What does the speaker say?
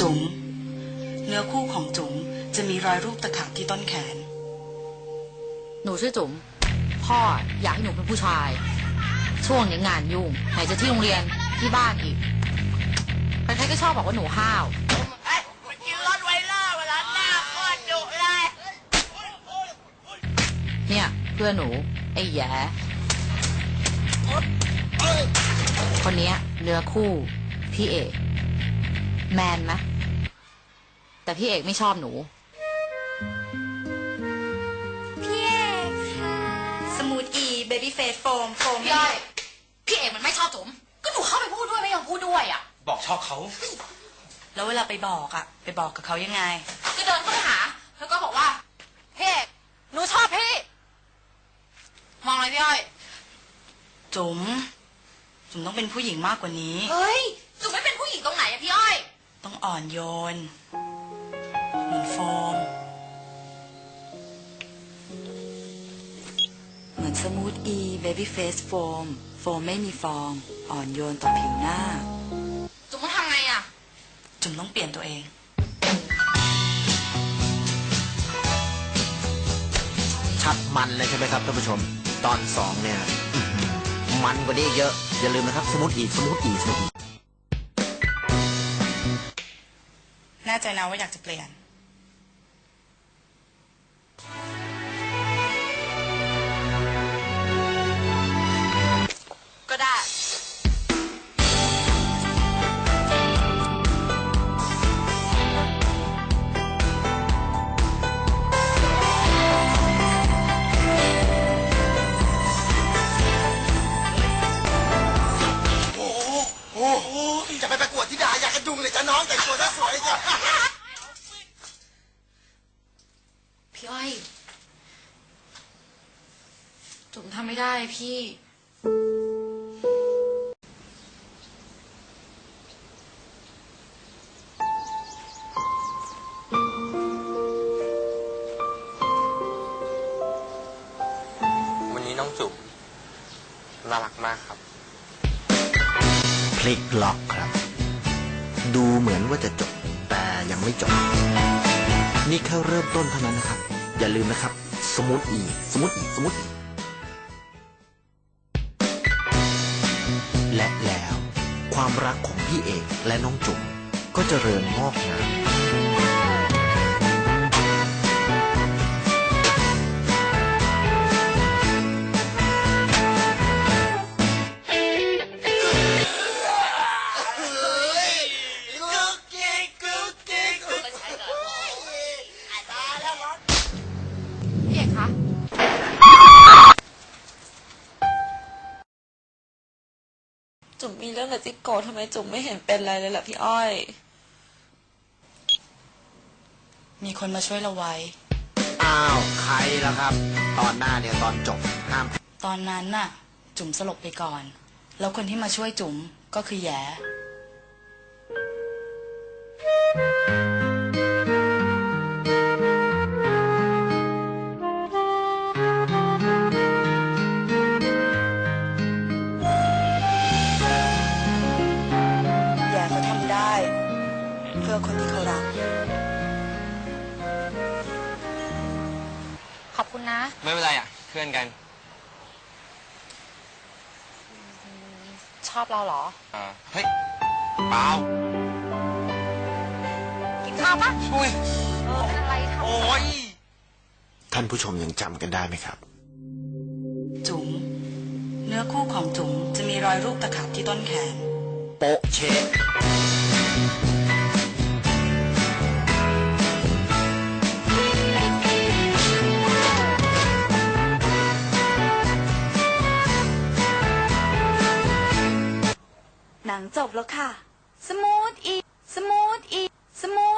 จุ๋มเนื้อคู่ของจุ๋มจะมีรอยรูปตะขาบที่ต้นแขน หนูชื่อจุ๋มพ่ออยากให้หนูเป็นผู้ชาย ช่วงนี้งานยุ่งไหนจะที่โรงเรียนที่บ้านอีกใครๆก็ชอบบอกว่าหนูห้าวเฮ้ยไปกินรถไวเลอร์เวลาหน้าโคตรดุเลยเนี่ยเพื่อนหนู ไอ้แหย่คนเนี้ยเนื้อคู่ พี่เอกแมนไหม แต่พี่เอกไม่ชอบหนู พี่เอกค่ะ สมูทอีเบบี้เฟสโฟมโฟมพี่อ้อยพี่เอกมันไม่ชอบจุ๋มก็หนูเข้าไปพูดด้วยไม่ยอมพูดด้วยอะ บอกชอบเขา แล้วเวลาไปบอกอะไปบอกกับเขายังไง ก็เดินเข้าไปหา แล้วก็บอกว่าพี่เอกหนูชอบพี่ มองอะไรพี่อ้อยจุ๋มจุ๋มต้องเป็นผู้หญิงมากกว่านี้ เฮ้ยจุ๋มไม่เป็นผู้หญิงตรงไหนอะพี่อ้อย ต้องอ่อนโยน เหมือนโฟมเหมือนสมูทอีเบบี้เฟสโฟม โฟมไม่มีฟอง อ่อนโยนต่อผิวหน้า จุ๋มต้องทำไงอะจุ๋มต้องเปลี่ยนตัวเอง ชัดมันเลยใช่ไหมครับท่านผู้ชม ตอนสองเนี่ยอื้อหือมันกว่านี้อีกเยอะ อย่าลืมนะครับ สมุดอีกสมุดอีกสมุดอีก แน่ใจนะว่าอยากจะเปลี่ยน อยากกระดุงเลยจ้ะน้องแต่งตัวน่าสวยจ้ะพี่อ้อยจุ๋มทำไม่ได้พี่ วันนี้น้องจุ๋มน่ารักมากครับ พลิกล็อกครับ ดูเหมือนว่าจะจบ แต่ยังไม่จบ นี่แค่เริ่มต้นเท่านั้นนะครับ อย่าลืมนะครับ สมุดอีกสมุดอีกสมุดอีและแล้วความรักของพี่เอกและน้องจุ๋มก็เจริญงอกงาม พี่เอกคะจุ๋มมีเรื่องกับจิ๊กโกะทำไมจุ๋มไม่เห็นเป็นไรเลยล่ะพี่อ้อย มีคนมาช่วยเราไว้ อ้าว ใครล่ะครับ ตอนหน้าเนี่ยตอนจบห้ามตอนนั้นน่ะ จุ๋มสลบไปก่อน แล้วคนที่มาช่วยจุ๋มก็คือแย้ ขอบคุณนะ ไม่เป็นไรอะ เพื่อนกัน ชอบเราเหรอ อ่า เฮ้ย เปล่า กินข้าวปะอุ้ยเออเป็นอะไรทำโอ้ย ท่านผู้ชมยังจำกันได้ไหมครับ จุ๋มเนื้อคู่ของจุ๋มจะมีรอยรูปตะขาบที่ต้นแขน โป๊ะเชะ งจบแล้วค่ะ สมูทอีสมูทอีสมูท